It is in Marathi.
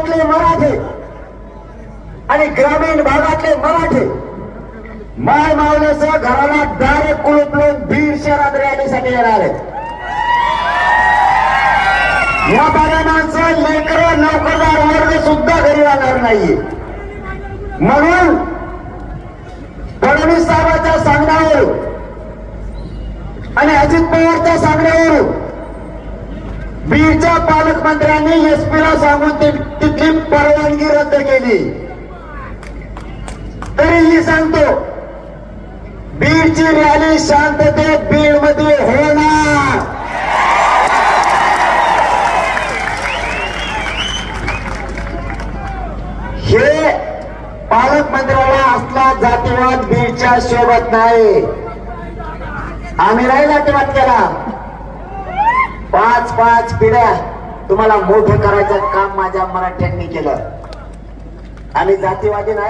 शहरातले मराठे आणि ग्रामीण भागातले मराठे माय मावल्यासह घराला डायरेक्ट कुलूप बीड शहरात रॅलीसाठी येणार आहेत. या माणसं लेकर नोकरदार वर्ग सुद्धा घरी राहणार नाहीये. म्हणून फडणवीस साहेबांच्या सांगण्यावर आणि अजित पवारच्या सांगण्यावरून बीडच्या पालकमंत्र्यांनी एसपीला सांगून तिथली परवानगी रद्द केली. तरीही सांगतो बीडची रॅली शांततेत बीडमध्ये होणार. हे पालकमंत्र्याला असला जातीवाद बीडच्या सोबत नाही. आम्ही नाही जातीवाद केला. पाच पाच पिढ्या तुम्हाला मोठं करायचं काम माझ्या मराठ्यांनी केलं. आम्ही जातीवादी नाही.